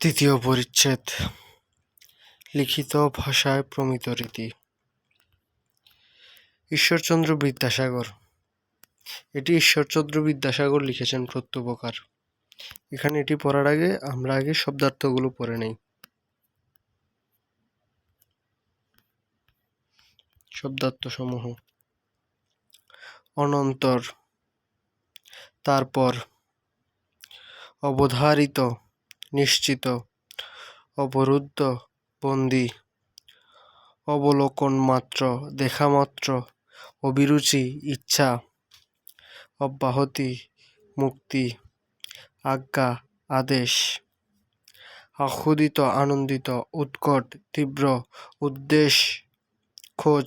তৃতীয় পরিচ্ছেদ। লিখিত ভাষায় প্রমিত রীতি। ঈশ্বরচন্দ্র বিদ্যাসাগর। এটি ঈশ্বরচন্দ্র বিদ্যাসাগর লিখেছেন প্রত্যুপকার। এখানে এটি পড়ার আগে আমরা আগে শব্দার্থগুলো পড়ে নেই। শব্দার্থ সমূহ অনন্তর। তারপর। অবধারিত। নিশ্চিত, অবরুদ্ধ, বন্দি, অবলোকন মাত্র দেখা মাত্র অভিরুচি, ইচ্ছা, অব্যাহতি, মুক্তি, আজ্ঞা, আদেশ, আহ্লাদিত, আনন্দিত, উৎকট, তীব্র, উদ্দেশ, খোঁজ,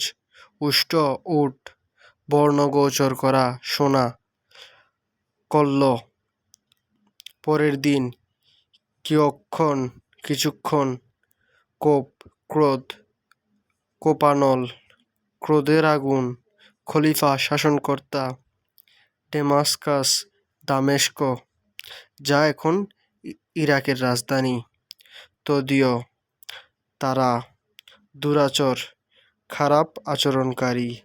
উষ্ট, উট, বর্ণগোচর করা, শোনা, কল্ল, পরের দিন কিয়ক্ষণ কিছুক্ষণ, কোপ, ক্রোধ, কোপানল, ক্রোধের আগুন, খলিফা, শাসনকর্তা, ডেমাস্কাস, দামেস্ক, যা এখন ইরাকের রাজধানী। তদীয়, তারা দুরাচর, খারাপ আচরণকারী।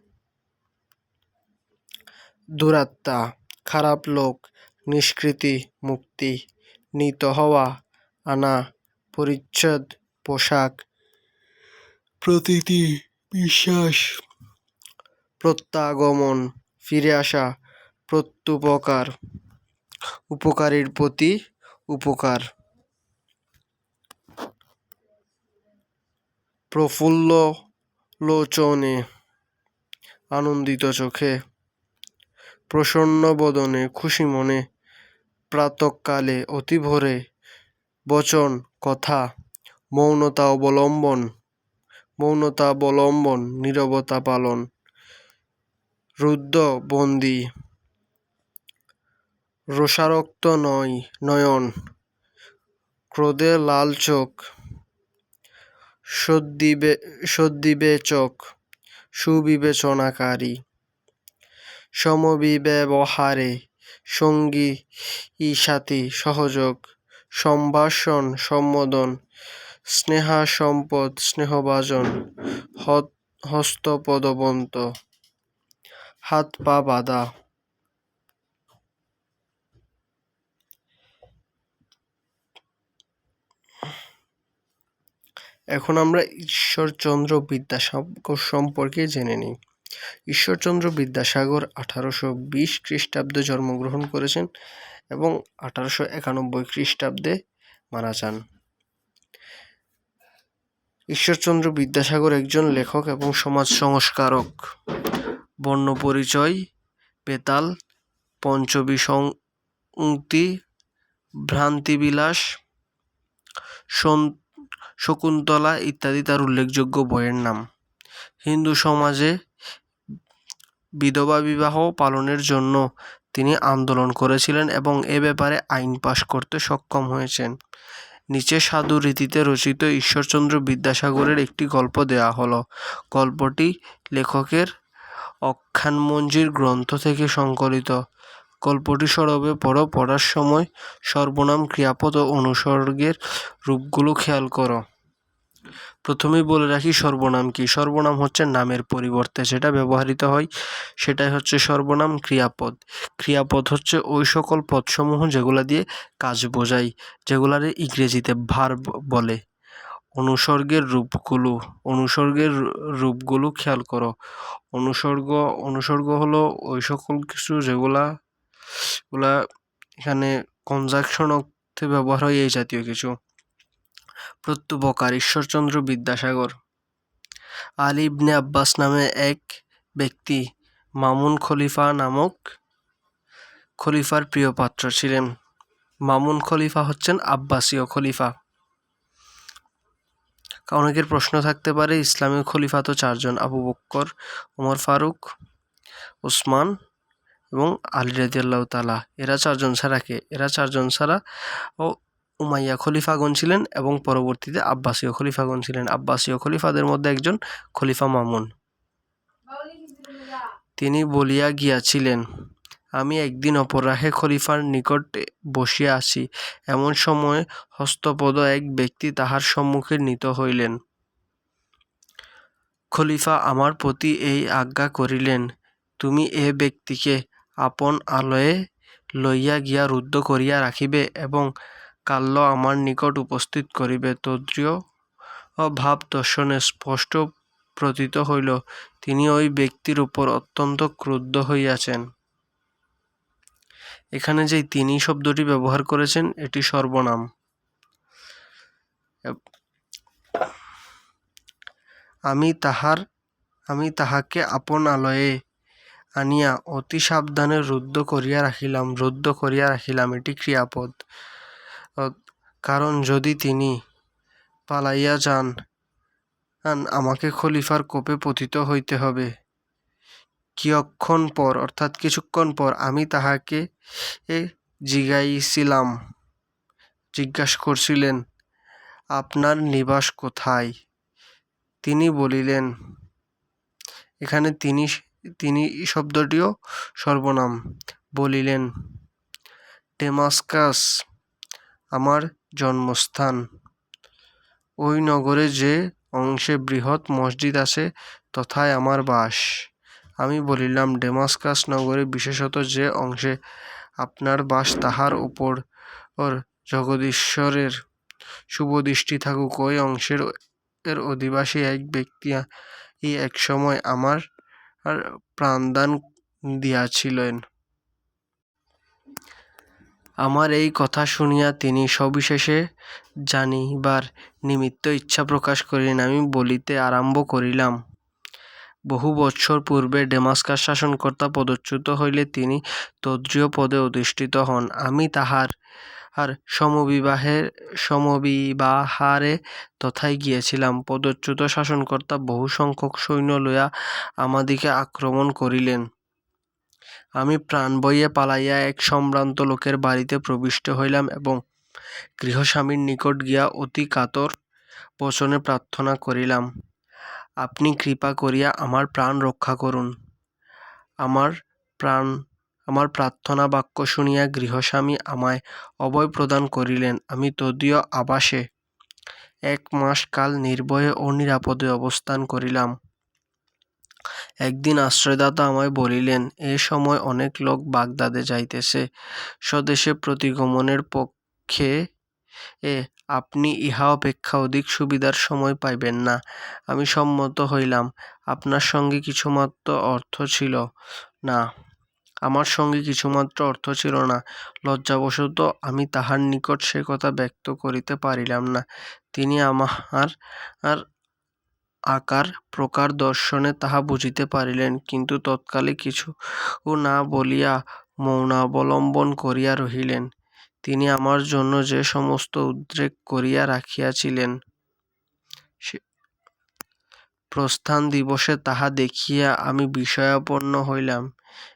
দুরাত্মা, খারাপ লোক, নিষ্কৃতি, মুক্তি, নিত হওয়া আনা পরিচ্ছদ পোশাক। প্রতীতি বিশ্বাস। প্রত্যাগমন ফিরে আসা প্রত্যুপকার। উপকারীর প্রতি উপকার। প্রফুল্ল লোচনে আনন্দিত চোখে। প্রসন্ন বদনে খুশি মনে প্রাতঃকালে অতি ভোরে বচন, কথা, মৌনতা অবলম্বন মৌনতা অবলম্বন, নীরবতা পালন, রুদ্ধ বন্দি, রোষারক্ত নয়, নয়ন, ক্রোধে লাল চোখ, সদ্দিবে সদ্বিবেচক সুবিবেচনাকারী, সমবিব্যবহারে, সঙ্গী সাথী সহযোগ সম্ভাষণ, সম্বোধন, স্নেহাসম্পদ, স্নেহভাজন হস্তপদবন্ত হাত পা বাঁধা। এখন আমরা ঈশ্বরচন্দ্র বিদ্যাসাগর সম্পর্কে জেনে নিই। ঈশ্বরচন্দ্র বিদ্যাসাগর আঠারোশো বিশ খ্রিস্টাব্দে জন্মগ্রহণ করেছেন। এবং আঠারোশো একানব্বই খ্রিস্টাব্দে মারা যান। ঈশ্বরচন্দ্র বিদ্যাসাগর একজন লেখক এবং সমাজ সংস্কারক। বর্ণপরিচয় বেতাল পঞ্চবিংশতি ভ্রান্তিবিলাস শকুন্তলা ইত্যাদি তার উল্লেখযোগ্য বইয়ের নাম। হিন্দু সমাজে বিধবা বিবাহ পালনের জন্য তিনি আন্দোলন করেছিলেন এবং এ ব্যাপারে আইন পাশ করতে সক্ষম হয়েছেন। নিচে সাধু রীতিতে রচিত ঈশ্বরচন্দ্র বিদ্যাসাগরের একটি গল্প দেয়া হলো। গল্পটি লেখকের অখ্যানমঞ্জির গ্রন্থ থেকে সংকলিত। গল্পটি সরবে পড়ো, পড়ার সময় সর্বনাম ক্রিয়াপদ ও অনুসর্গের রূপগুলো খেয়াল করো। প্রথমেই বলে রাখি সর্বনাম কি? সর্বনাম হচ্ছে নামের পরিবর্তে যেটা ব্যবহৃত হয়, সেটাই হচ্ছে সর্বনাম ক্রিয়াপদ। ক্রিয়াপদ হচ্ছে ওই সকল পদসমূহ যেগুলা দিয়ে কাজ বোঝায়, যেগুলারে ইংরেজিতে ভার বলে। অনুসর্গের রূপগুলো অনুসর্গের রূপগুলো খেয়াল করো। অনুসর্গ অনুসর্গ হলো ওই সকল কিছু যেগুলা গুলা এখানে কনজাকশন অর্থে ব্যবহার হয় এই জাতীয় কিছু। প্রত্যুপকার ঈশ্বরচন্দ্র বিদ্যাসাগর। আলী ইবনে আব্বাস নামে এক ব্যক্তি মামুন খলিফা নামক খলিফার প্রিয় পাত্র ছিলেন। মামুন খলিফা হচ্ছেন আব্বাসীয় খলিফা। অনেকের প্রশ্ন থাকতে পারে, ইসলামী খলিফা তো চারজন, আবু বক্কর, ওমর ফারুক, ওসমান এবং আলী রাজিয়াল্লাহ তালা এরা চারজন ছাড়া কে? এরা চারজন ছাড়া ও উমাইয়া খলিফাগণ ছিলেন এবং পরবর্তীতে আব্বাসীয় খলিফাগণ ছিলেন। আব্বাসীয় খলিফাদের মধ্যে একজন খলিফা মামুন। তিনি বলিয়া গিয়াছিলেন, আমি একদিন অপরাহে খলিফার নিকট বসিয়া আছি। এমন সময় হস্তপদ এক ব্যক্তি তাহার সম্মুখে নিত হইলেন। খলিফা আমার প্রতি এই আজ্ঞা করিলেন, তুমি এ ব্যক্তিকে আপন আলয়ে লইয়া গিয়া রুদ্ধ করিয়া রাখিবে এবং কাল্য আমার নিকট উপস্থিত করিবে তদীয় ভাব দর্শনে স্পষ্ট প্রতীত হইল, তিনি ওই ব্যক্তির উপর অত্যন্ত ক্রুদ্ধ হইয়াছেন এখানে যে তিনি শব্দটি ব্যবহার করেছেন, এটি সর্বনাম আমি তাহার আমি তাহাকে আপন আলয়ে আনিয়া অতি সাবধানে রুদ্ধ করিয়া রাখিলাম রুদ্ধ করিয়া রাখিলাম এটি ক্রিয়াপদ। কারণ যদি তিনি পালাইয়া যান আমাকে খলিফার কোপে পতিত হইতে হবে। কিয়ৎক্ষণ পর, অর্থাৎ কিছুক্ষণ পর, আমি তাহাকে জিগাইছিলাম। জিজ্ঞাসা করছিলেন, আপনার নিবাস কোথায়? তিনি বলিলেন, এখানে তিনি তিনি শব্দটিও সর্বনাম। বলিলেন, ডেমাস্কাস। আমার জন্মস্থান। ওই নগরে যে অংশে বৃহৎ মসজিদ আছে, তথায় আমার বাস। আমি বলিলাম, ডেমাস্কাস নগরে বিশেষত যে অংশে আপনার বাস, তাহার উপর ওর জগদীশ্বরের শুভদৃষ্টি থাকুক। ওই অংশের এর অধিবাসী এক ব্যক্তি এক সময় আমার আর প্রাণদান দিয়াছিলেন। আমার এই কথা শুনিয়া তিনি সবিশেষে জানিবার নিমিত্ত ইচ্ছা প্রকাশ করিলেন। আমি বলিতে আরম্ভ করিলাম, বহু বৎসর পূর্বে ডেমাস্কাস শাসনকর্তা পদচ্যুত হইলে তিনি তদ্রীয় পদে অধিষ্ঠিত হন। আমি তাঁহার সমবিবাহারে তথায় গিয়েছিলাম। পদচ্যুত শাসনকর্তা বহু সংখ্যক সৈন্য লইয়া আমাদিকে আক্রমণ করিলেন। আমি প্রাণ ভয়ে পালাইয়া এক সম্ভ্রান্ত লোকের বাড়িতে প্রবিষ্ট হইলাম এবং গৃহস্বামীর নিকট গিয়া অতি কাতর বচনে প্রার্থনা করিলাম, আপনি কৃপা করিয়া আমার প্রাণ রক্ষা করুন। আমার প্রাণ, আমার প্রার্থনা বাক্য শুনিয়া গৃহস্বামী আমায় অভয় প্রদান করিলেন। আমি তদীয় আবাসে এক মাস কাল নির্ভয়ে ও নিরাপদে অবস্থান করিলাম। একদিন আশ্রয়দাতা আমায় বলিলেন, এ সময় অনেক লোক বাগদাদে যাইতেছে। স্বদেশে প্রতিগমনের পক্ষে, এ, আপনি ইহা অপেক্ষা অধিক সুবিধার সময় পাইবেন না। আমি সম্মত হইলাম, আপনার সঙ্গে কিছুমাত্র অর্থ ছিল না। আমার সঙ্গে কিছুমাত্র অর্থ ছিল না। লজ্জাবশত আমি তাহার নিকট সে কথা ব্যক্ত করিতে পারিলাম না। তিনি আমার আকার প্রকার দর্শনে তাহা বুঝিতে পারিলেন, কিন্তু তৎকালে কিছু না বলিয়া মৌনাবলম্বন করিয়া রহিলেন। তিনি আমার জন্য যে সমস্ত উদ্রেক করিয়া রাখিয়াছিলেন প্রস্থান দিবসে তাহা দেখিয়া আমি বিষয়াপন্ন হইলাম।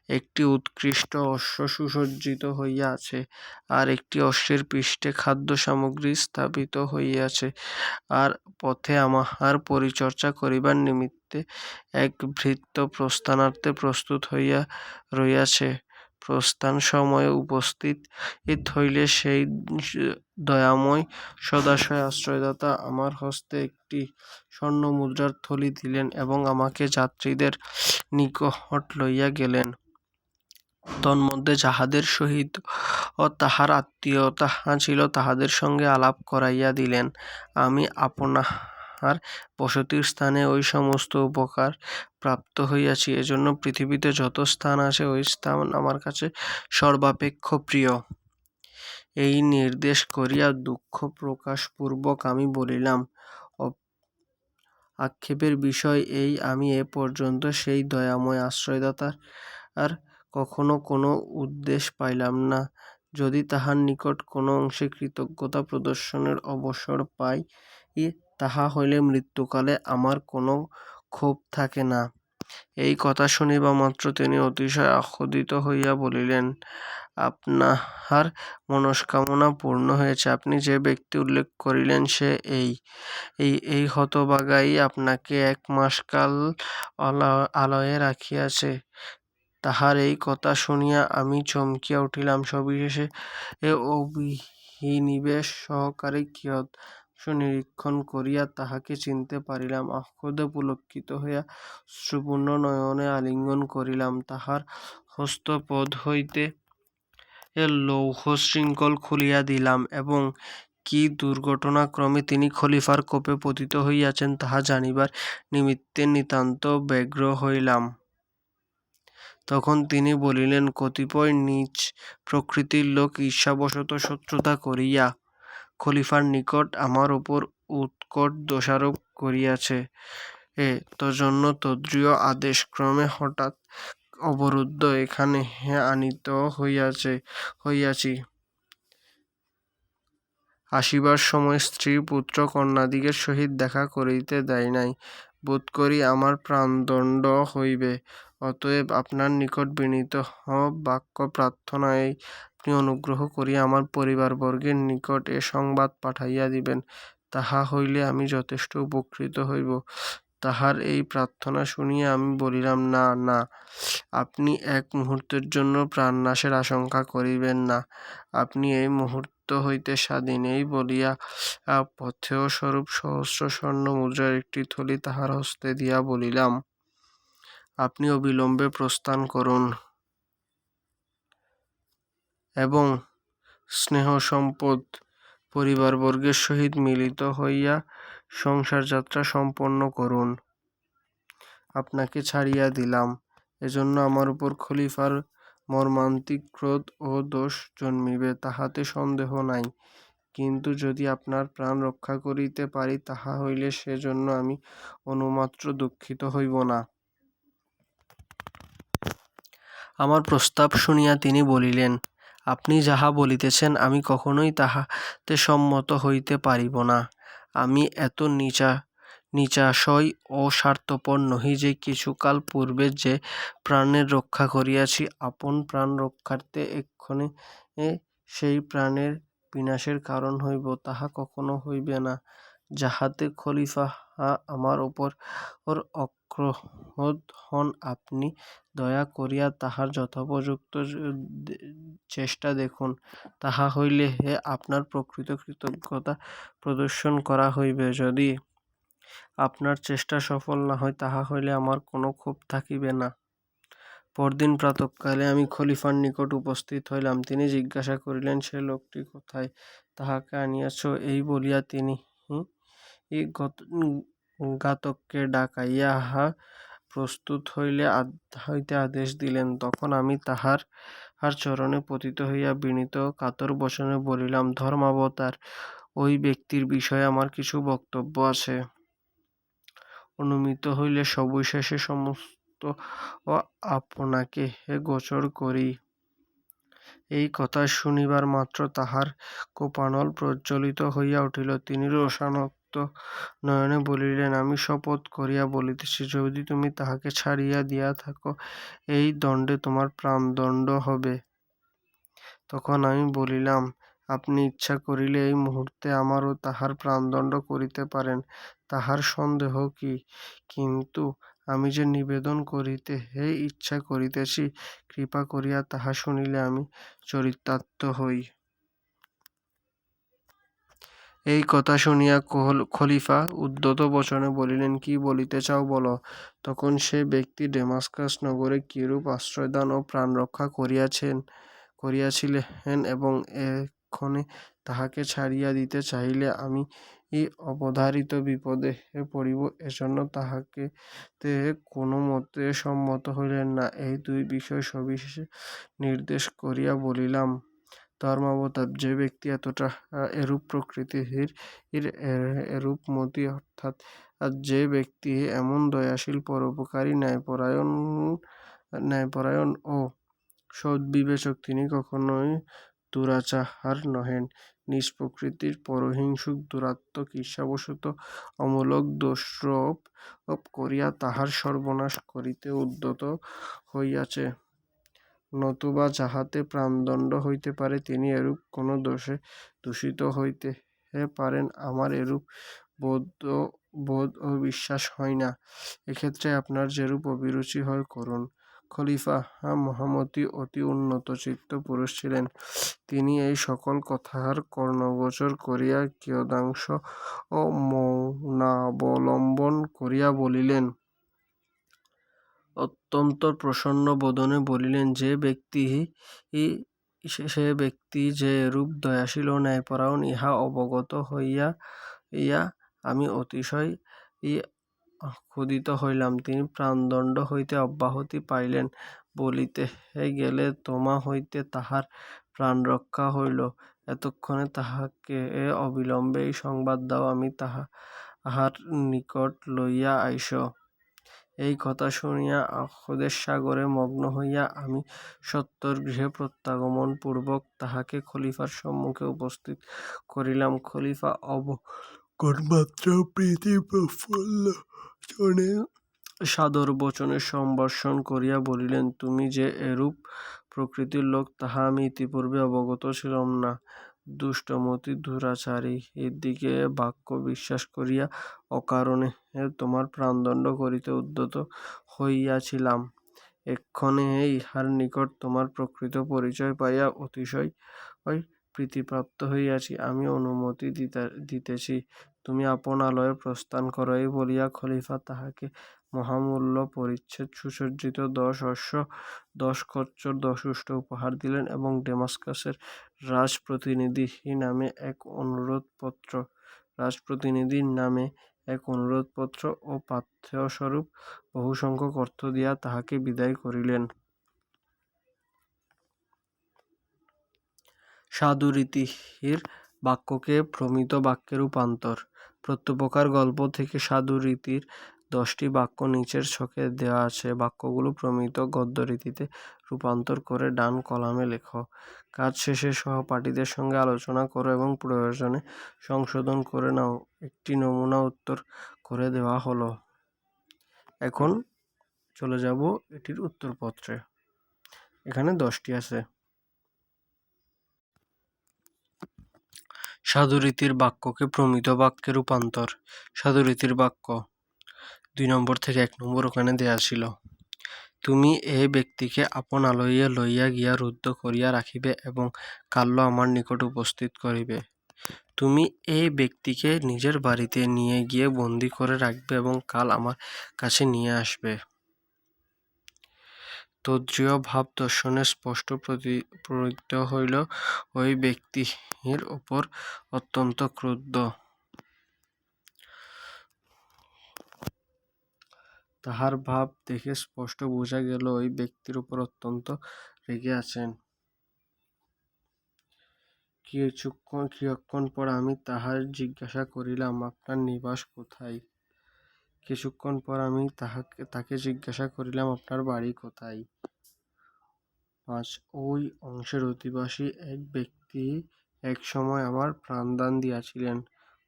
একটি উৎকৃষ্ট অশ্ব সুসজ্জিত হইয়া আছে আর একটি অশ্বের পৃষ্ঠে খাদ্য সামগ্রী স্থাপিত হইয়াছে। আর পথে আমার পরিচর্যা করিবার নিমিত্তে এক ভৃত্য প্রস্থানার্থে প্রস্তুত হইয়া রহিয়াছে প্রস্থান সময়ে উপস্থিত হইলে সেই দয়াময় সদাশয় আশ্রয়দাতা আমার হস্তে একটি স্বর্ণমুদ্রার থলি দিলেন এবং আমাকে যাত্রীদের নিকট লইয়া গেলেন। তন্মধ্যে যাহাদের সহিত তাঁহার আত্মীয়তা ছিল তাহাদের সঙ্গে আলাপ করাইয়া দিলেন। আমি আপনার বসতির স্থানে ঐ সমস্ত উপকার প্রাপ্ত হইয়াছি, এজন্য পৃথিবীতে যত স্থান আছে ঐ স্থান আমার কাছে সর্বাপেক্ষ প্রিয়। এই নির্দেশ করিয়া দুঃখপ্রকাশপূর্বক আমি বলিলাম আক্ষেপের বিষয় এই, আমি এ পর্যন্ত সেই দয়াময় আশ্রয়দাতার কখনো কোনো উপদেশ পাইলাম না। যদি তাহার নিকট কোনো অংশে কৃতজ্ঞতা প্রদর্শনের অবসর পাই তাহা হইলে মৃত্যুকালে আমার কোনো ক্ষোভ থাকে না। এই কথা শুনিবামাত্র তিনি অতিশয় আহ্লাদিত হইয়া বলিলেন আপনার মনস্কামনা পূর্ণ হয়েছে। আপনি যে ব্যক্তি উল্লেখ করিলেন সে এই। এই হতভাগাই আপনাকে এক মাস কাল আলয়ে রাখিয়াছে। তাহার এই কথা শুনিয়া আমি চমকিয়া উঠিলাম। সবিশেষ অভিনিবেশ সহকারে কিয়দংশ নিরীক্ষণ করিয়া তাহাকে চিনিতে পারিলাম। আহ্লাদে পুলকিত হইয়া অশ্রুপূর্ণ নয়নে আলিঙ্গন করিলাম। তাহার হস্তপদ হইতে লৌহশৃঙ্খল খুলিয়া দিলাম এবং কি দুর্ঘটনাক্রমে তিনি খলিফার কোপে পতিত হইয়াছেন তাহা জানিবার নিমিত্তে নিতান্ত ব্যগ্র হইলাম। তখন তিনি বলিলেন, কতিপয় নীচ প্রকৃতির লোক ঈর্ষাবশত শত্রুতা করিয়া খলিফার নিকট আমার উপর উৎকট দোষারোপ করিয়াছে। তজ্জন্য তদীয় আদেশক্রমে হঠাৎ অবরুদ্ধ এখানে আনিত হইয়াছে, হইয়াছি। আসিবার সময় স্ত্রী পুত্র কন্যাদিগের সহিত দেখা করিতে দেয় নাই। বোধ করি আমার প্রাণদণ্ড হইবে। অতএব আপনার নিকট বিনীত বাক্যপ্রার্থনা আপনি অনুগ্রহ করিয়া আমার পরিবারবর্গের নিকট এ সংবাদ পাঠাইয়া দিবেন। তাহা হইলে আমি যথেষ্ট উপকৃত হইব। তাহার এই প্রার্থনা শুনিয়া আমি বলিলাম, না না, আপনি এক মুহূর্তের জন্য প্রাণনাশের আশঙ্কা করিবেন না। আপনি এই মুহূর্ত হইতে স্বাধীন। এই বলিয়া পাথেয়স্বরূপ সহস্র স্বর্ণ মুদ্রার একটি থলি তাহার হস্তে দিয়া বলিলাম আপনি অবিলম্বে প্রস্থান করুন এবং স্নেহসম্পন্ন পরিবারবর্গের সহিত মিলিত হইয়া সংসারযাত্রা সম্পন্ন করুন। আপনাকে ছাড়িয়া দিলাম। এজন্য আমার উপর খলিফার মর্মান্তিক ক্রোধ ও দোষ জন্মিবে, তাহাতে সন্দেহ নাই। কিন্তু যদি আপনার প্রাণ রক্ষা করিতে পারি, তাহা হইলে সেজন্য আমি অনুমাত্র দুঃখিত হইব না। আমার প্রস্তাব শুনিয়া তিনি বলিলেন, আপনি যাহা বলিতেছেন আমি কখনোই তাহাতে সম্মত হইতে পারিব না। আমি এত নিচা, নিচাশয় ও স্বার্থপর নহি যে কিছুকাল পূর্বে যে প্রাণের রক্ষা করিয়াছি, আপন প্রাণ রক্ষার্থে এক্ষণে সেই প্রাণের বিনাশের কারণ হইব, তাহা কখনো হইবে না। যাহাতে খলিফা আমার উপর অক্রোধ হন, আপনি দয়া করিয়া তাহার যথোপযুক্ত চেষ্টা দেখুন। তাহা হইলে হে আপনার প্রকৃত কৃতজ্ঞতা প্রদর্শন করা হইবে। যদি আপনার চেষ্টা সফল না হয়, তাহা হইলে আমার কোনো ক্ষোভ থাকিবে না। পরদিন প্রাতঃকালে আমি খলিফার নিকট উপস্থিত হইলাম। তিনি জিজ্ঞাসা করিলেন, সে লোকটি কোথায়? তাহাকে আনিয়াছ? এই বলিয়া তিনি ঘাতককে ডাকাইয়া প্রস্তুত হইলে হইতে আদেশ দিলেন। তখন আমি তাঁহার চরণে পতিত হইয়া বিনীত কাতর বচনে বলিলাম ধর্মাবতার ওই ব্যক্তির বিষয়ে আমার কিছু বক্তব্য আছে। অনুমিত হইলে সবিশেষ সমস্ত আপনাকে হে গোচর করি এই কথা শুনিবার মাত্র তাহার কোপানল প্রজ্বলিত হইয়া উঠিল। তিনি রোষান্বিত নয়নে বলিলেন, আমি শপথ করিয়া বলিতেছি, যদি তুমি তাহাকে ছাড়িয়া দিয়া থাক, এই দণ্ডে তোমার প্রাণদণ্ড হবে। তখন আমি বলিলাম, আপনি ইচ্ছা করিলে এই মুহূর্তে আমারও তাহার প্রাণদণ্ড করিতে পারেন, তাহার সন্দেহ কি? কিন্তু আমি যে নিবেদন করিতে, হে ইচ্ছা করিতেছি, কৃপা করিয়া তাহা শুনিলে আমি চরিতার্থ হই। এই কথা শুনিয়া খলিফা উদ্ধত বচনে বলিলেন, কি বলিতে চাও বল? তখন সে ব্যক্তি ডেমাস্কাস নগরে কিরূপ আশ্রয়দান ও প্রাণরক্ষা করিয়াছিলেন এবং এক্ষণে তাহাকে ছাড়িয়া দিতে চাহিলে আমি অবধারিত বিপদে পড়িব, এজন্য তাহাতে কোনোমতে সম্মত হইলেন না। এই দুই বিষয় সবিশেষ নির্দেশ করিয়া বলিলাম। ধর্মাবতার যে ব্যক্তি এতটা এরূপ প্রকৃতির এরূপমতি অর্থাৎ যে ব্যক্তি এমন দয়াশীল, পরোপকারী, ন্যায়পরায়ণ ন্যায়পরায়ণ ও সদ্বিবেচক, তিনি কখনোই দুরাচার নহেন। নীচ প্রকৃতির পরহিংসুক, দুরাত্মক, ঈর্ষাবশত, অমূলক, দোষারোপ করিয়া তাহার সর্বনাশ করিতে উদ্যত হইয়াছে। নতুবা যাহাতে প্রাণদণ্ড হইতে পারে, তিনি এরূপ কোন দোষে দূষিত হইতে পারেন, আমার এরূপ বোধ বোধ ও বিশ্বাস হয় না এক্ষেত্রে আপনার যেরূপ অভিরুচি হয়, করুন খলিফা মহামতি অতি উন্নত চিত্ত পুরুষ ছিলেন। তিনি এই সকল কথার কর্ণগোচর করিয়া কিয়দাংশ ও মৌনাবলম্বন করিয়া বলিলেন। অত্যন্ত প্রসন্ন বদনে বলিলেন, যে ব্যক্তি সে ব্যক্তি যে এরূপ দয়াশীল ও ন্যায়পরায়ণ ইহা অবগত হইয়া ইয়া আমি অতিশয় ক্ষুধিত হইলাম। তিনি প্রাণদণ্ড হইতে অব্যাহতি পাইলেন। বলিতে গেলে তোমা হইতে তাহার প্রাণ রক্ষা হইল। এতক্ষণে তাহাকে অবিলম্বে এই সংবাদ দাও, আমি তাঁহার নিকট লইয়া আইস। এই কথা শুনিয়া আহ্লাদসাগরে মগ্ন হইয়া আমি সত্বর গৃহে প্রত্যাগমনপূর্বক তাহাকে খলিফার সম্মুখে উপস্থিত করিলাম। খলিফা অবগতমাত্র সাদর সাদরবচনে সম্ভাষণ করিয়া বলিলেন, তুমি যে এরূপ প্রকৃতির লোক তাহা আমি ইতিপূর্বে অবগত ছিলাম না। দুষ্টমতি দুরাচারীদিগের বাক্য বিশ্বাস করিয়া অকারণে তোমার প্রাণদণ্ড করিতে উদ্যত হইয়াছিলাম। এক্ষণে ইহার নিকট তোমার প্রকৃত পরিচয় পাইয়া অতিশয় প্রীতিপ্রাপ্ত হইয়াছি। আমি অনুমতি দিতেছি, তুমি আপনালয়ে প্রস্থান কর। এই বলিয়া খলিফা তাহাকে মহামূল্য পরিচ্ছেদ সুসজ্জিত দশ অশ্ব, দশ খচ্চর, দশ উট উপহার দিলেন এবং ডেমাস্কাসের রাজপ্রতিনিধি নামে এক অনুরোধ পত্র রাজপ্রতিনিধির নামে এক অনুরোধপত্র ও পাথ্যস্বরূপ বহুসংখ্যক অর্থ দিয়া তাহাকে বিদায় করিলেন। সাধুরীতির বাক্যকে প্রমিত বাক্যে রূপান্তর প্রত্যুপকার গল্প থেকে সাধুরীতির দশটি বাক্য নিচের ছকে দেওয়া আছে। বাক্যগুলো প্রমিত গদ্যরীতিতে রূপান্তর করে ডান কলামে লেখ। কাজ শেষে সহপাঠীদের সঙ্গে আলোচনা করো এবং প্রয়োজনে সংশোধন করে নাও। একটি নমুনা উত্তর করে দেওয়া হল। এখন চলে যাব এটির উত্তরপত্রে। এখানে দশটি আছে। সাধুরীতির বাক্যকে প্রমিত বাক্যে রূপান্তর সাধুরীতির বাক্য দুই নম্বর থেকে এক নম্বর ওখানে দেয়া ছিল। তুমি এ ব্যক্তিকে আপন আপনালয়ে লইয়া গিয়া রুদ্ধ করিয়া রাখিবে এবং কাল্য আমার নিকট উপস্থিত করিবে। তুমি এই ব্যক্তিকে নিজের বাড়িতে নিয়ে গিয়ে বন্দি করে রাখবে এবং কাল আমার কাছে নিয়ে আসবে। তদ্রূপ ভাব-দর্শনে স্পষ্ট প্রতীত হইল, ওই ব্যক্তির উপর অত্যন্ত ক্রুদ্ধ। তাঁহার ভাব দেখে স্পষ্ট বোঝা গেল, ঐ ব্যক্তির উপর অত্যন্ত রেগে আছেন। কিয়ৎক্ষণ পর আমি তাহার জিজ্ঞাসা করিলাম, আপনার নিবাস কোথায়? কিছুক্ষণ পর আমি তাহাকে তাকে জিজ্ঞাসা করিলাম, আপনার বাড়ি কোথায়? পাঁচ. ওই অংশের অধিবাসী এক ব্যক্তি এক সময় আমার প্রাণদান দিয়াছিলেন।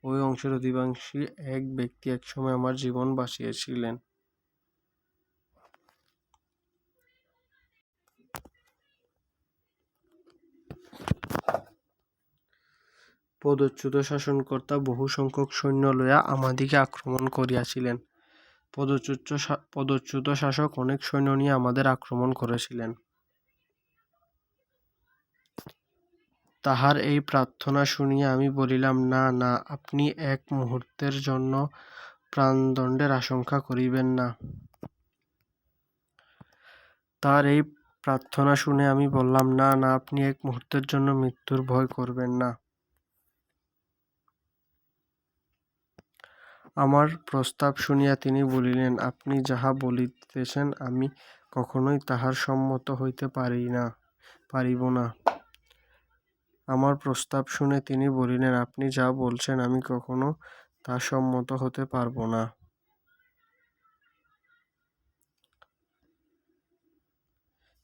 ওই অংশের অধিবাসী এক ব্যক্তি এক সময় আমার জীবন বাঁচিয়েছিলেন। পদচ্যুত শাসনকর্তা বহু সংখ্যক সৈন্য লইয়া আমাদিগকে আক্রমণ করিয়াছিলেন। পদচ্যুত পদচ্যুত শাসক অনেক সৈন্য নিয়ে আমাদের আক্রমণ করেছিলেন। তাহার এই প্রার্থনা শুনিয়া আমি বলিলাম, না না, আপনি এক মুহূর্তের জন্য প্রাণদণ্ডের আশঙ্কা করিবেন না। তাঁর এই প্রার্থনা শুনে আমি বললাম, না না, আপনি এক মুহূর্তের জন্য মৃত্যুর ভয় করবেন না। আমার প্রস্তাব শুনিয়া তিনি বলিলেন, আপনি যাহা বলিতেছেন আমি কখনোই তাহার সম্মত হইতে পারি না পারিব না। আমার প্রস্তাব শুনে তিনি বলিলেন, আপনি যা বলছেন আমি কখনো তা সম্মত হতে পারব না।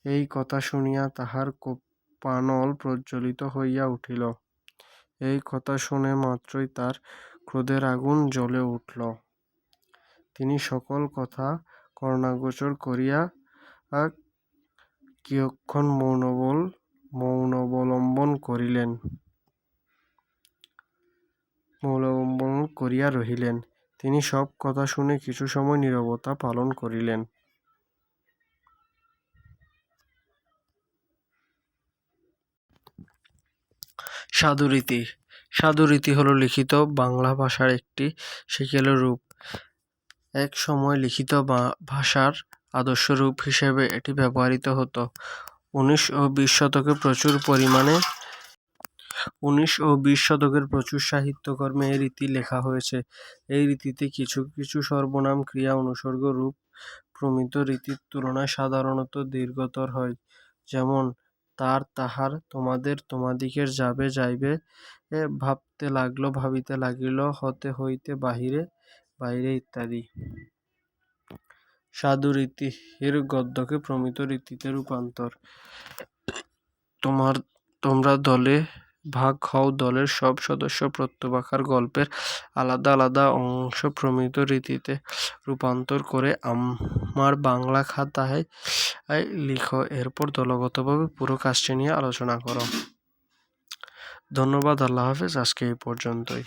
এই কথা শুনিয়া তাহার কোপানল প্রজ্বলিত হইয়া উঠিল। এই কথা শুনে মাত্রই তাঁহার ক্রোধের আগুন জ্বলে উঠল। তিনি সকল কথা কর্ণাগোচর করিয়া কিয়ক্ষণ মৌনবল, মৌনবলম্বন করিলেন। মৌলবম্বন করিয়া রহিলেন। তিনি সব কথা শুনে কিছু সময় নীরবতা পালন করিলেন। সাধুরীতি সাধুরীতি হলো লিখিত, বাংলা ভাষার একটি সেকেলে রূপ। এক সময় লিখিত ভাষার আদর্শ রূপ হিসেবে এটি ব্যবহৃত হতো। উনিশ ও বিশ শতকে প্রচুর পরিমাণে উনিশ ও বিশ শতকের প্রচুর সাহিত্যকর্মে এই রীতি লেখা হয়েছে। এই রীতিতে কিছু কিছু সর্বনাম ক্রিয়া অনুসর্গ রূপ প্রমিত রীতির তুলনায় সাধারণত দীর্ঘতর হয়। যেমন তার তাহার তোমাদের তোমাদিগের যাবে যাইবে ভাবতে লাগল, ভাবিতে লাগিল, হতে হইতে বাহিরে, বাইরে ইত্যাদি। সাধুরীতি এর গদ্যকে প্রমিত রীতিতে রূপান্তর। তোমার, তোমরা দলে ভাগ হও দলের সব সদস্য প্রত্যবাকার গল্পের আলাদা আলাদা অংশ প্রমিত রীতিতে রূপান্তর করে আমার বাংলা খাতায় লিখো। এরপর দলগতভাবে পুরো কাজটি নিয়ে আলোচনা করো। ধন্যবাদ, আল্লাহ হাফেজ। আজকে এই পর্যন্তই।